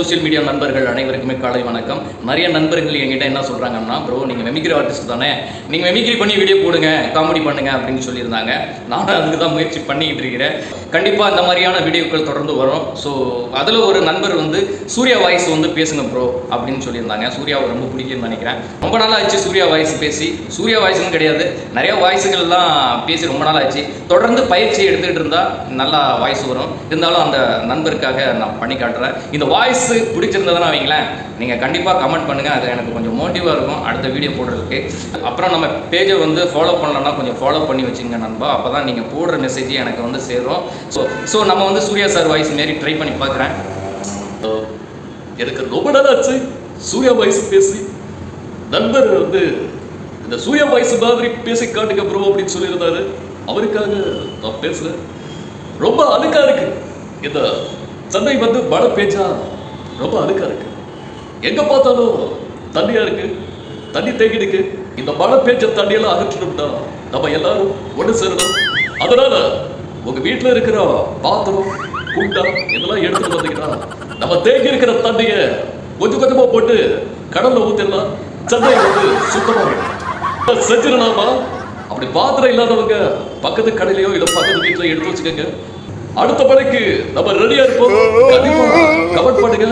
Social media நண்பர்கள் அனைவருக்குமே காலை வணக்கம். நிறைய நண்பர்கள் என்கிட்ட என்ன சொல்கிறாங்கன்னா ப்ரோ நீங்கள் மெமிக்ரி ஆர்டிஸ்ட் தானே? நீங்கள் மெமிக்ரி பண்ணி வீடியோ போடுங்க காமெடி பண்ணுங்க அப்படின்னு சொல்லியிருந்தாங்க. நானும் அதுக்கு தான் முயற்சி பண்ணிக்கிட்டு இருக்கிறேன். கண்டிப்பாக இந்த மாதிரியான வீடியோக்கள் தொடர்ந்து வரும். ஸோ அதில் ஒரு நண்பர் வந்து சூர்யா வாய்ஸ் வந்து பேசுங்க ப்ரோ அப்படின்னு சொல்லியிருந்தாங்க. சூர்யாவை ரொம்ப பிடிக்கும்னு நினைக்கிறேன். ரொம்ப நாள் ஆச்சு சூர்யா வாய்ஸ் பேசி. சூர்யா வாய்ஸ்னு கிடையாது. நிறைய வாய்ஸுகள்லாம் பேசி ரொம்ப நாள் ஆச்சு. தொடர்ந்து பயிற்சி எடுத்துக்கிட்டு இருந்தால் நல்லா வாய்ஸ் வரும். இருந்தாலும் அந்த நண்பருக்காக நான் பண்ணி காட்டுறேன். இந்த வாய்ஸ் பிடிச்சிருந்ததுன்னா வைங்களேன் நீங்கள் கண்டிப்பாக கமெண்ட் பண்ணுங்கள் அது எனக்கு கொஞ்சம் மோட்டிவாக இருக்கும். அடுத்த வீடியோ போடுறதுக்கு. அப்புறம் நம்ம பேஜை வந்து ஃபாலோ பண்ணலன்னா கொஞ்சம் ஃபாலோ பண்ணி வச்சுங்க நண்பா. அப்போ தான் நீங்கள் போடுற மெசேஜ் எனக்கு வந்து சேரும். ஸோ ஸோ நம்ம வந்து சூர்யா சார் வாய்ஸ் மாரி ட்ரை பண்ணி பார்க்குறேன் எனக்கு ரொம்ப நாள் ஆச்சு சூர்யா வாய்ஸ் பேசி. நண்பர் வந்து இந்த சூர்யா வாய்ஸ் மாதிரி பேசி காட்டுக்கு ப்ரோ அப்படின்னு சொல்லியிருந்தாரு. அவருக்காக நான் பேசுகிறேன் ரொம்ப அழுக்காக இருக்கு. இந்த சந்தை வந்து மழை பேச்சா ரொம்ப அழுக்கா இருக்கு. எங்க பார்த்தாலும் தண்ணியா இருக்கு. தண்ணி தேங்கிடுக்கு இந்த மழை பேச்ச தண்ணியெல்லாம் அகற்றணும்னா நம்ம எல்லாரும் ஒன்று சேரணும். அதனால உங்க வீட்டுல இருக்கிற பாத்திரம் குண்டா இதெல்லாம் எடுத்துட்டு வந்தீங்கன்னா நம்ம தேங்கி இருக்கிற தண்ணிய கொஞ்சம் கொஞ்சமா போட்டு கடல்ல ஊத்திடலாம். சென்னை வந்து சுத்தமா செஞ்சிடலாமா? அப்படி பாத்திரம் இல்லாதவங்க பக்கத்து கடையிலயோ இல்ல பக்கத்து வீட்டுல எடுத்து வச்சுக்கோங்க. அடுத்த படைக்கு நம்ம ரெடியா இருப்போம். கமெண்ட் பண்ணுங்க.